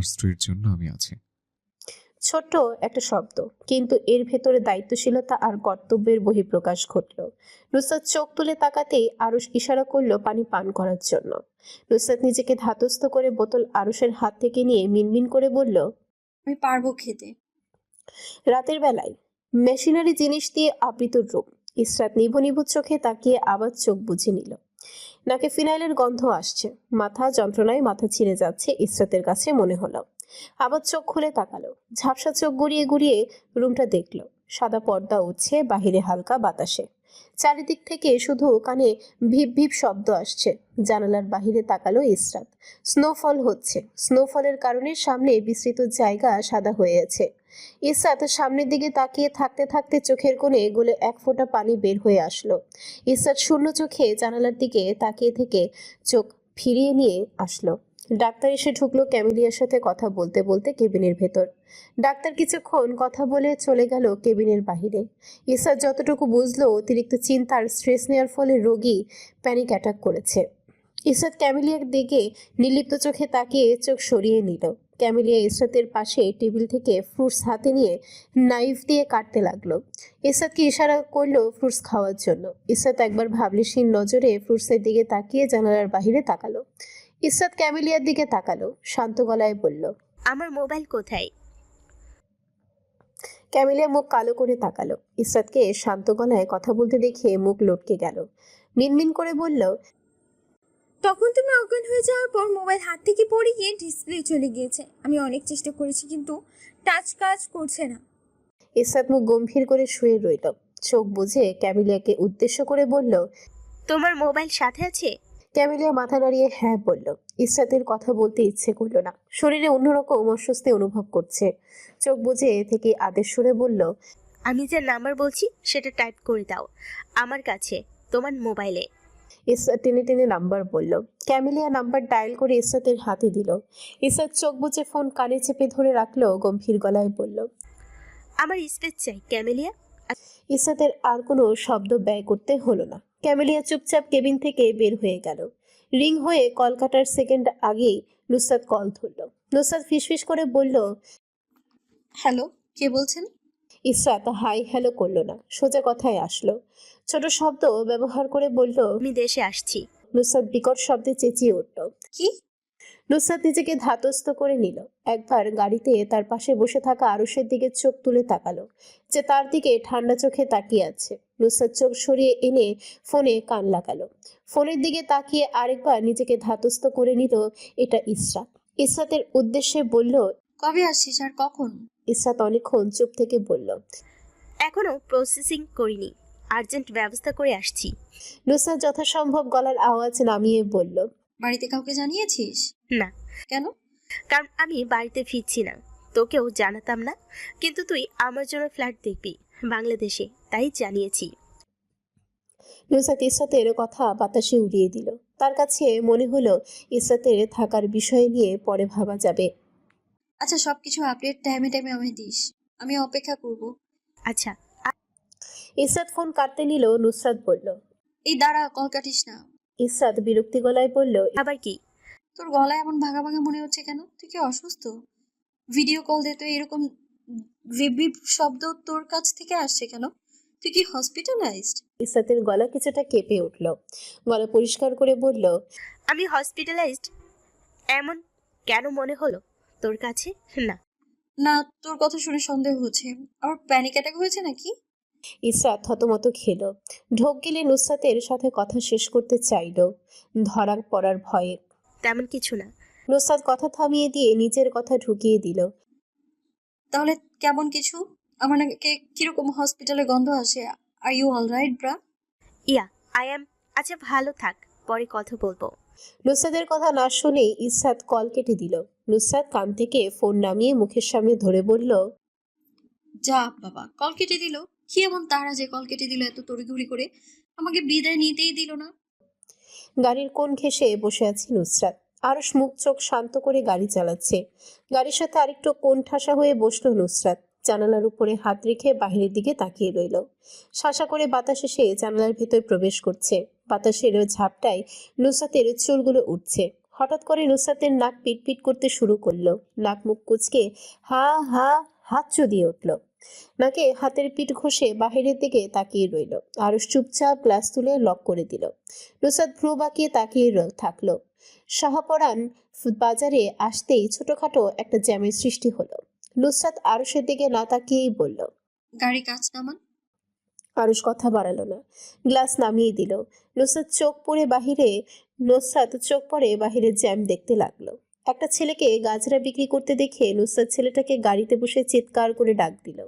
আমার স্ত্রীর জন্য আমি আছি। ছোট্ট একটা শব্দ কিন্তু এর ভেতরে দায়িত্বশীলতা আর কর্তব্যের বহিঃপ্রকাশ ঘটল। নুসরাত চোখ তুলে তাকাতেই আরুষ ইশারা করল পানি পান করার জন্য। নুসরাত নিজেকে ধাতস্থ করে বোতল আরুষের হাত থেকে নিয়ে মিনমিন করে বলল আমি পারব খেতে। রাতের বেলায় মেশিনারি জিনিস দিয়ে আবৃত রূপ ইসরাত নিভু নিভু চোখে তাকিয়ে আবার চোখ বুঝে নিল। নাকে ফিনাইলের গন্ধ আসছে? মাথা যন্ত্রণায় মাথা ছিঁড়ে যাচ্ছে ইসরাতের কাছে মনে হলো। আবার চোখ খুলে তাকালো। ঝাপসা চোখ গড়িয়ে গড়িয়ে রুমটা দেখল। সাদা পর্দা উঠছে বাহিরে হালকা বাতাসে। চারিদিক থেকে শুধু কানে ভিপ ভিপ শব্দ আসছে। জানালার বাহিরে তাকালো ইসরাত। স্নোফল হচ্ছে। স্নোফলের কারণে সামনে বিস্তৃত জায়গা সাদা হয়ে আছে। ইসরাত সামনের দিকে তাকিয়ে থাকতে থাকতে চোখের কোণে গলে এক ফোঁটা পানি বের হয়ে আসলো। ইসরাত শূন্য চোখে জানালার দিকে তাকিয়ে থেকে চোখ ফিরিয়ে নিয়ে আসলো। ডাক্তার এসে ঢুকলো ক্যামিলিয়ার সাথে কথা বলতে বলতে কেবিনের ভেতর। ডাক্তার কিছুক্ষণ কথা বলে চলে গেল কেবিনের বাহিরে। ইসরাত যতটুকু বুঝলো, অতিরিক্ত চিন্তার স্ট্রেস নেওয়ার ফলে রোগী প্যানিক অ্যাটাক করেছে। ইসরাত ক্যামিলিয়ার দিকে নির্লিপ্ত চোখে তাকিয়ে চোখ সরিয়ে নিল। ক্যামিলিয়া ইসরাতের পাশে টেবিল থেকে ফ্রুটস হাতে নিয়ে নাইফ দিয়ে কাটতে লাগল। ইসরাতকে ইশারা করল ফ্রুটস খাওয়ার জন্য। ইসরাত একবার ভাবলিসীন নজরে ফ্রুটসের দিকে তাকিয়ে জানালার বাহিরে তাকালো। ইসরাত ক্যামিলিয়ার দিকে তাকালো শান্ত গলায় বলল আমার মোবাইল কোথায়? ক্যামিলিয়া মুখ কালো করে তাকালো। ইসরাতকে শান্ত গলায় কথা বলতে দেখে মুখ লটকে গেল। মিনমিন করে বলল তখন তুমি অজ্ঞান হয়ে যাওয়ার পর মোবাইল হাত থেকে পড়ে গিয়ে ডিসপ্লে চলে গিয়েছে। আমি অনেক চেষ্টা করেছি কিন্তু টাচ কাজ করছে না। ইসরাত মুখ গম্ভীর করে শুয়ে রইল। চোখ বুঝে ক্যামিলিয়াকে উদ্দেশ্য করে বলল তোমার মোবাইল সাথে আছে? ক্যামিলিয়া মাথা নাড়িয়ে হ্যাঁ বলল। ইসরাতের কথা বলতে ইচ্ছে করল না। শরীরে অন্যরকম অস্বস্তি অনুভব করছে। চোখ বুঝে থেকে আদেশ সুরে বলল আমি যে নাম্বার বলছি সেটা টাইপ করে দাও। আমার কাছে তোমার মোবাইলে। ইসরাত টেনে টেনে নাম্বার বলল। ক্যামিলিয়া নাম্বার ডায়াল করে ইসরাতের হাতে দিল। ইসরাত চোখ বুঝে ফোন কানে চেপে ধরে রাখল গম্ভীর গলায় বলল আমার স্পেস চাই ক্যামেলিয়া। ইসরাতের আর কোনো শব্দ ব্যয় করতে হলো না। ক্যামেলিয়া চুপচাপ কেবিন থেকে বের হয়ে গেল। রিং হয়ে কলকাতার সেকেন্ড আগেই নুসরাত কল ধরল। নুসরাত ফিসফিস করে বলল হ্যালো কে বলছেন? ইসরাত হাই হ্যালো করল না সোজা কথায় আসলো। ছোট শব্দ ব্যবহার করে বলল আমি দেশে আসছি। নুসরাত বিকট শব্দে চেঁচিয়ে উঠল। কি? নুসরাত নিজেকে ধাতস্থ করে নিল। একবার গাড়িতে তার পাশে বসে থাকা আরুষের দিকে চোখ তুলে তাকালো যে তার দিকে ঠান্ডা চোখে তাকিয়ে আছে। নুসরাত চোখ সরিয়ে এনে ফোনে কান লাগালো। ফোনের দিকে তাকিয়ে আরেকবার নিজেকে ধাতস্থ করে নিল এটা ইসরাত। ইসরাতের উদ্দেশ্যে বলল কবে আসছিস আর কখন? ইসরাত অনেকক্ষণ চুপ থেকে বলল এখনও প্রসেসিং করিনি আর্জেন্ট ব্যবস্থা করে আসছি। নুসরাত যথাসম্ভব গলার আওয়াজ নামিয়ে বলল বাড়িতে কাউকে জানিয়েছিস? না। কেন? কারণ আমি বাড়িতে ফিরছি না। তোকেও জানাতাম না। কিন্তু তুই আমার জন্য ফ্ল্যাট দেখবি বাংলাদেশে। তাই জানিয়েছি। নুসরাত ইসরাতের কথা বাতাসে উড়িয়ে দিল। তার কাছে মনে হলো ইসরাতের থাকার বিষয় নিয়ে পরে ভাবা যাবে। আচ্ছা সবকিছু আপডেট টাইমে টাইমে আমায় দিস। আমি অপেক্ষা করব। আচ্ছা। ইসরাত ফোন কাটতে নিল নুসরাত বলল এই দাঁড়া কল কাটিস না। ইসরাত বিরক্তি গলায় বলল আবার কি? তোর গলায় এমন ভাঙা ভাঙা মনে হচ্ছে কেন? তুই কি অসুস্থ? ভিডিও কল দে তো এরকম ভিপ শব্দ তোর কাছ থেকে আসছে কেন? তুই কি হসপিটালাইজড ইসরাতের গলা কিছুটা কেঁপে উঠল। গলা পরিষ্কার করে বলল আমি হসপিটালাইজড এমন কেন মনে হলো তোর কাছে? না। না তোর কথা শুনে সন্দেহ হচ্ছে। আমার প্যানিক অ্যাটাক হয়েছে নাকি? ইসরাত থতমত খেল। ঢোক গেলে নুসরাতের সাথে কথা শেষ করতে চাইল ধরা পড়ার ভয়ে। তেমন কিছু না। নুসরাত কথা থামিয়ে দিয়ে নিজের কথা ঢুকিয়ে দিল। তাহলে কেমন কিছু? আমার নাকি কীরকম হসপিটালে গন্ধ আসে? Are you all right bro yeah I am আচ্ছা ভালো থাক পরে কথা বলব। নুসরাতের কথা না শুনে ইসরাত কল কেটে দিল। নুসরাত কান থেকে ফোন নামিয়ে মুখের সামনে ধরে বলল যা বাবা কল কেটে দিল। কি এমন তারা যে কল কেটে দিল এত তড়িঘড়ি করে? আমাকে বিদায় নিতেই দিল না। গাড়ির কোন ঘেসে বসে আছে নুসরাত। আরস মুখ চোখ শান্ত করে গাড়ি চালাচ্ছে। গাড়ির সাথে আরেকটু কোণ ঠাসা হয়ে বসল নুসরাত। জানালার উপরে হাত রেখে বাহিরের দিকে তাকিয়ে রইল। শাসা করে বাতাস এসে জানালার ভেতর প্রবেশ করছে। বাতাসের ঝাপটায় নুসরাতের চুলগুলো উঠছে। হঠাৎ করে নুসরাতের নাক পিটপিট করতে শুরু করল। নাক মুখ কুচকে হা হা, হাত চুদিয়ে উঠল। নাকে হাতের পিঠ ঘষে বাহিরের দিকে তাকিয়ে রইল। আরুষ চুপচাপ গ্লাস তুলে লক করে দিল। নুসরাত ভ্রু বাঁকিয়ে তাকিয়ে থাকল। শাহপরান বাজারে আসতেই ছোটখাটো একটা জ্যামের সৃষ্টি হলো। নুসরাত আরুষের দিকে না তাকিয়েই বলল গাড়ি কাজ নামান আরুষ কথা বাড়ালো না। গ্লাস নামিয়ে দিল। নুসরাত চোখ পড়ে বাহিরে নুসরাত চোখ পড়ে বাহিরে জ্যাম দেখতে লাগল। একটা ছেলেকে গাজরা বিক্রি করতে দেখে নুসরাত ছেলেটাকে গাড়িতে বসে চিৎকার করে ডাক দিল।